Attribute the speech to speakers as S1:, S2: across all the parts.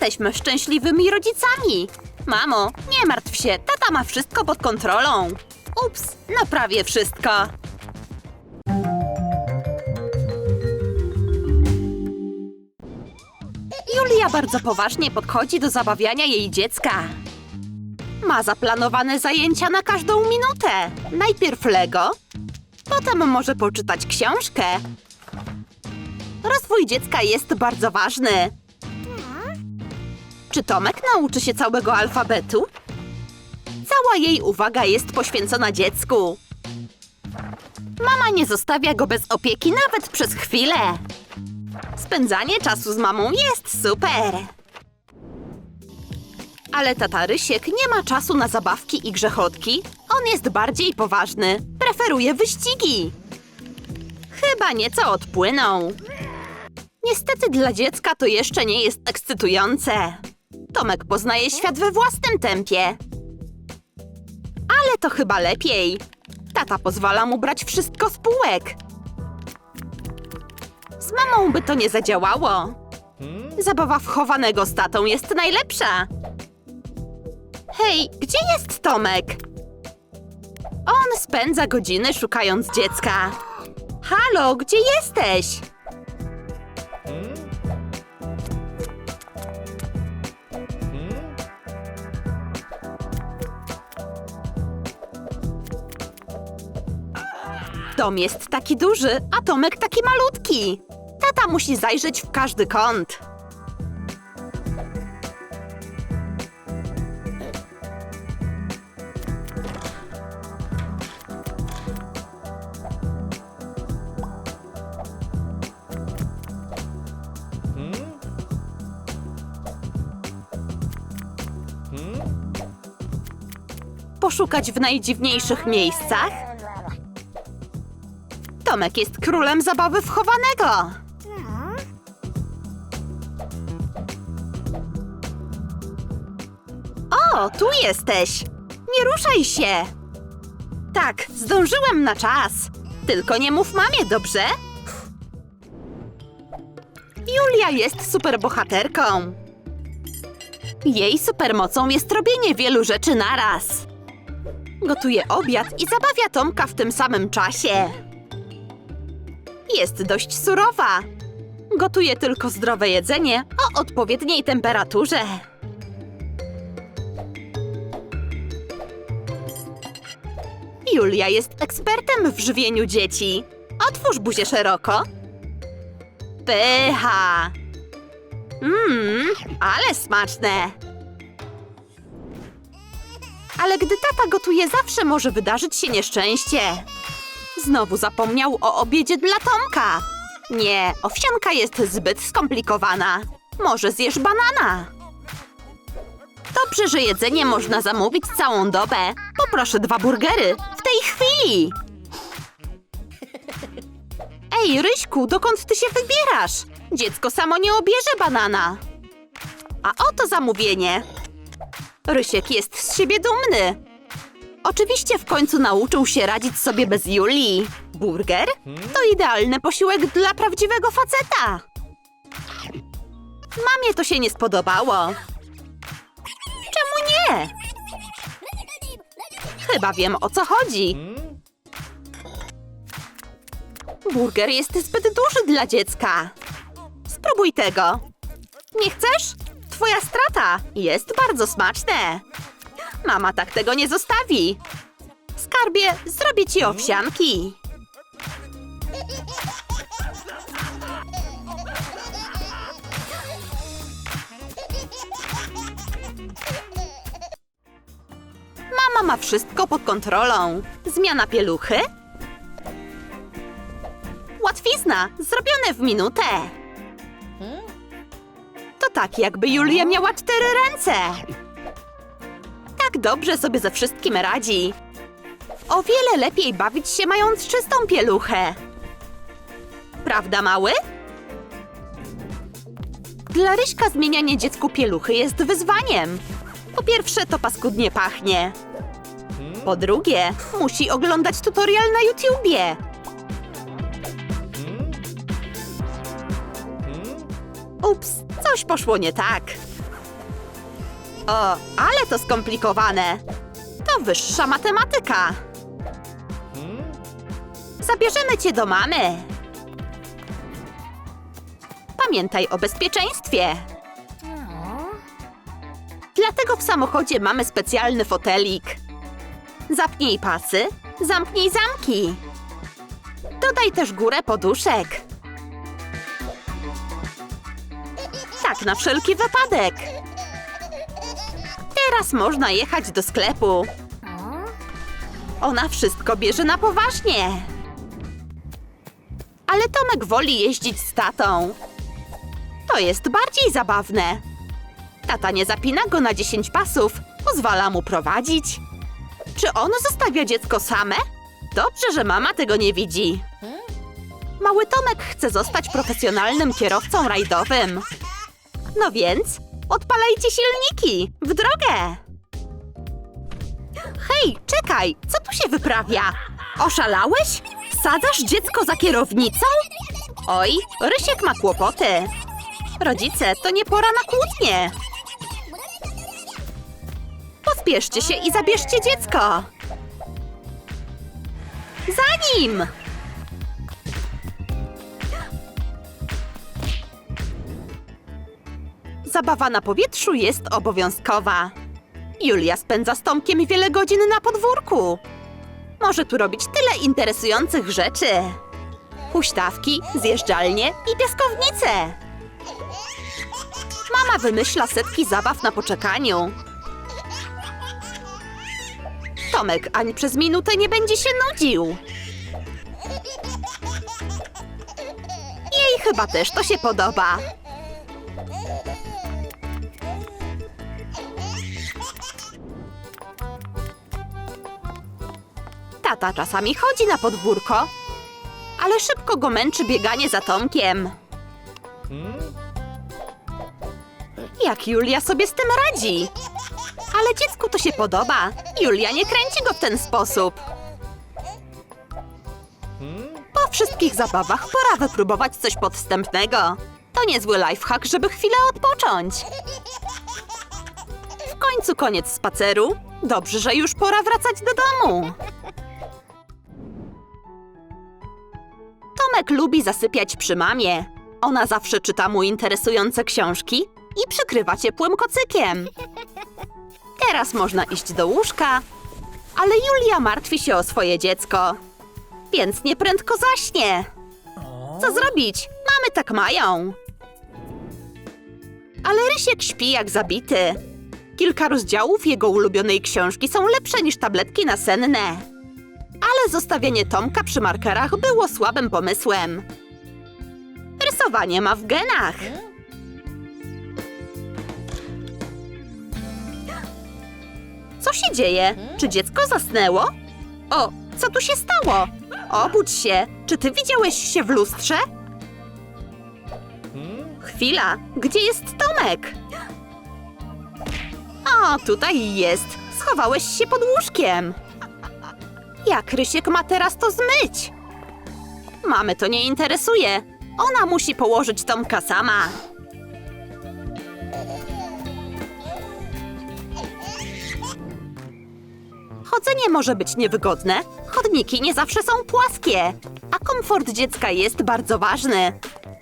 S1: Jesteśmy szczęśliwymi rodzicami. Mamo, nie martw się, tata ma wszystko pod kontrolą. Ups, no prawie wszystko. Julia bardzo poważnie podchodzi do zabawiania jej dziecka. Ma zaplanowane zajęcia na każdą minutę. Najpierw Lego, potem może poczytać książkę. Rozwój dziecka jest bardzo ważny. Czy Tomek nauczy się całego alfabetu? Cała jej uwaga jest poświęcona dziecku. Mama nie zostawia go bez opieki nawet przez chwilę. Spędzanie czasu z mamą jest super. Ale tata Rysiek nie ma czasu na zabawki i grzechotki. On jest bardziej poważny. Preferuje wyścigi. Chyba nieco odpłynął. Niestety dla dziecka to jeszcze nie jest ekscytujące. Tomek poznaje świat we własnym tempie. Ale to chyba lepiej. Tata pozwala mu brać wszystko z półek. Z mamą by to nie zadziałało. Zabawa wchowanego z tatą jest najlepsza. Hej, gdzie jest Tomek? On spędza godziny szukając dziecka. Halo, gdzie jesteś? Dom jest taki duży, a Tomek taki malutki. Tata musi zajrzeć w każdy kąt. Poszukać w najdziwniejszych miejscach? Tomek jest królem zabawy wchowanego. O, tu jesteś. Nie ruszaj się. Tak, zdążyłem na czas. Tylko nie mów mamie, dobrze? Julia jest superbohaterką. Jej supermocą jest robienie wielu rzeczy naraz. Gotuje obiad i zabawia Tomka w tym samym czasie. Jest dość surowa. Gotuje tylko zdrowe jedzenie o odpowiedniej temperaturze. Julia jest ekspertem w żywieniu dzieci. Otwórz buzię szeroko. Pycha! Mmm, ale smaczne. Ale gdy tata gotuje, zawsze może wydarzyć się nieszczęście. Znowu zapomniał o obiedzie dla Tomka. Nie, owsianka jest zbyt skomplikowana. Może zjesz banana. Dobrze, że jedzenie można zamówić całą dobę. Poproszę dwa burgery. W tej chwili! Ej, Ryśku, dokąd ty się wybierasz? Dziecko samo nie obierze banana. A oto zamówienie. Rysiek jest z siebie dumny. Oczywiście w końcu nauczył się radzić sobie bez Julii. Burger? To idealny posiłek dla prawdziwego faceta. Mamie to się nie spodobało. Czemu nie? Chyba wiem o co chodzi. Burger jest zbyt duży dla dziecka. Spróbuj tego. Nie chcesz? Twoja strata. Jest bardzo smaczne. Mama tak tego nie zostawi. Skarbie, zrobię ci owsianki. Mama ma wszystko pod kontrolą. Zmiana pieluchy? Łatwizna, zrobione w minutę. To tak, jakby Julia miała cztery ręce. Dobrze sobie ze wszystkim radzi. O wiele lepiej bawić się mając czystą pieluchę. Prawda, mały? Dla Ryśka zmienianie dziecku pieluchy jest wyzwaniem. Po pierwsze, to paskudnie pachnie. Po drugie, musi oglądać tutorial na YouTubie. Ups, coś poszło nie tak. O, ale to skomplikowane. To wyższa matematyka. Zabierzemy cię do mamy. Pamiętaj o bezpieczeństwie. Dlatego w samochodzie mamy specjalny fotelik. Zapnij pasy, zamknij zamki. Dodaj też górę poduszek. Tak, na wszelki wypadek. Teraz można jechać do sklepu. Ona wszystko bierze na poważnie. Ale Tomek woli jeździć z tatą. To jest bardziej zabawne. Tata nie zapina go na 10 pasów, pozwala mu prowadzić. Czy on zostawia dziecko same? Dobrze, że mama tego nie widzi. Mały Tomek chce zostać profesjonalnym kierowcą rajdowym. No więc, odpalajcie silniki! W drogę! Hej, czekaj! Co tu się wyprawia? Oszalałeś? Sadzasz dziecko za kierownicą? Oj, Rysiek ma kłopoty. Rodzice, to nie pora na kłótnie. Pospieszcie się i zabierzcie dziecko. Za nim! Zabawa na powietrzu jest obowiązkowa. Julia spędza z Tomkiem wiele godzin na podwórku. Może tu robić tyle interesujących rzeczy. Huśtawki, zjeżdżalnie i piaskownice. Mama wymyśla setki zabaw na poczekaniu. Tomek ani przez minutę nie będzie się nudził. Jej chyba też to się podoba. Tata czasami chodzi na podwórko, ale szybko go męczy bieganie za Tomkiem. Jak Julia sobie z tym radzi? Ale dziecku to się podoba. Julia nie kręci go w ten sposób. Po wszystkich zabawach pora wypróbować coś podstępnego. To niezły lifehack, żeby chwilę odpocząć. W końcu koniec spaceru. Dobrze, że już pora wracać do domu. Tomek lubi zasypiać przy mamie. Ona zawsze czyta mu interesujące książki i przykrywa ciepłym kocykiem. Teraz można iść do łóżka, ale Julia martwi się o swoje dziecko, więc nieprędko zaśnie. Co zrobić? Mamy tak mają. Ale Rysiek śpi jak zabity. Kilka rozdziałów jego ulubionej książki są lepsze niż tabletki nasenne. Ale zostawienie Tomka przy markerach było słabym pomysłem. Rysowanie ma w genach. Co się dzieje? Czy dziecko zasnęło? O, co tu się stało? Obudź się. Czy ty widziałeś się w lustrze? Chwila, gdzie jest Tomek? O, tutaj jest. Schowałeś się pod łóżkiem. Jak Rysiek ma teraz to zmyć? Mamy to nie interesuje. Ona musi położyć Tomka sama. Chodzenie może być niewygodne. Chodniki nie zawsze są płaskie, a komfort dziecka jest bardzo ważny.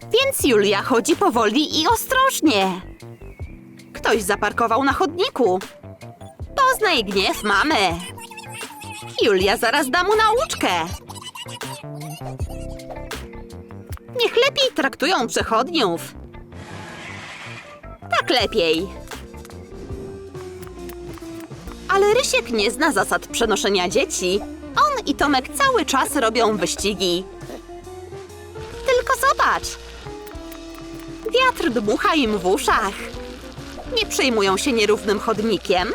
S1: Więc Julia chodzi powoli i ostrożnie. Ktoś zaparkował na chodniku. Poznaj gniew mamy. Julia zaraz da mu nauczkę. Niech lepiej traktują przechodniów. Tak lepiej. Ale Rysiek nie zna zasad przenoszenia dzieci. On i Tomek cały czas robią wyścigi. Tylko zobacz. Wiatr dmucha im w uszach. Nie przejmują się nierównym chodnikiem.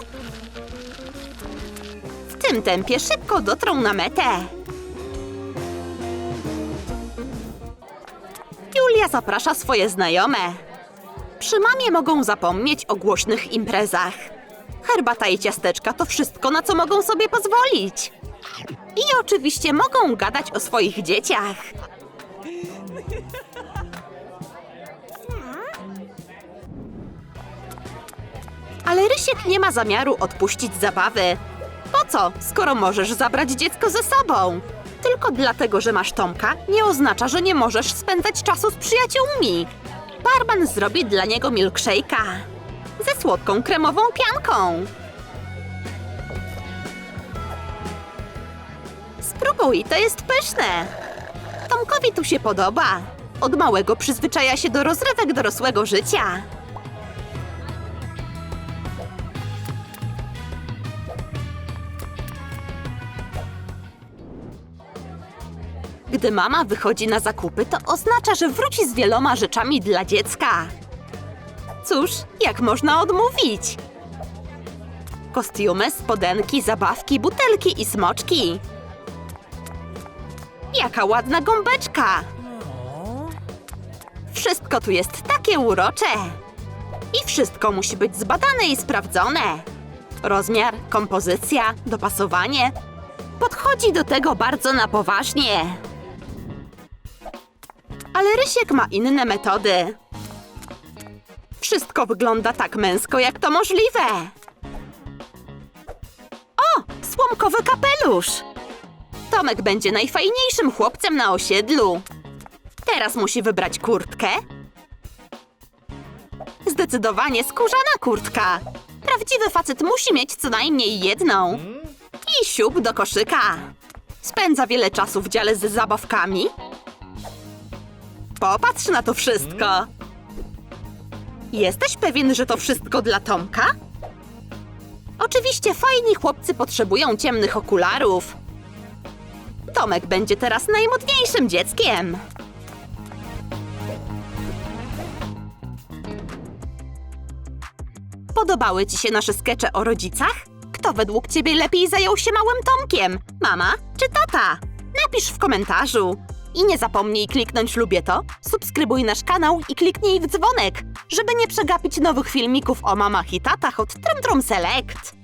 S1: Tym tempie szybko dotrą na metę. Julia zaprasza swoje znajome. Przy mamie mogą zapomnieć o głośnych imprezach. Herbata i ciasteczka to wszystko, na co mogą sobie pozwolić. I oczywiście mogą gadać o swoich dzieciach. Ale Rysiek nie ma zamiaru odpuścić zabawy. Co, skoro możesz zabrać dziecko ze sobą? Tylko dlatego, że masz Tomka, nie oznacza, że nie możesz spędzać czasu z przyjaciółmi. Barban zrobi dla niego milkshake'a ze słodką kremową pianką. Spróbuj, to jest pyszne. Tomkowi tu się podoba. Od małego przyzwyczaja się do rozrywek dorosłego życia. Gdy mama wychodzi na zakupy, to oznacza, że wróci z wieloma rzeczami dla dziecka. Cóż, jak można odmówić? Kostiumy, spodenki, zabawki, butelki i smoczki. Jaka ładna gąbeczka! Wszystko tu jest takie urocze. I wszystko musi być zbadane i sprawdzone. Rozmiar, kompozycja, dopasowanie. Podchodzi do tego bardzo na poważnie. Ale Rysiek ma inne metody. Wszystko wygląda tak męsko, jak to możliwe. O, słomkowy kapelusz! Tomek będzie najfajniejszym chłopcem na osiedlu. Teraz musi wybrać kurtkę. Zdecydowanie skórzana kurtka. Prawdziwy facet musi mieć co najmniej jedną. I siup do koszyka. Spędza wiele czasu w dziale z zabawkami. Popatrz na to wszystko. Jesteś pewien, że to wszystko dla Tomka? Oczywiście fajni chłopcy potrzebują ciemnych okularów. Tomek będzie teraz najmodniejszym dzieckiem. Podobały Ci się nasze skecze o rodzicach? Kto według Ciebie lepiej zajął się małym Tomkiem? Mama czy tata? Napisz w komentarzu. I nie zapomnij kliknąć lubię to, subskrybuj nasz kanał i kliknij w dzwonek, żeby nie przegapić nowych filmików o mamach i tatach od Trum Trum Select.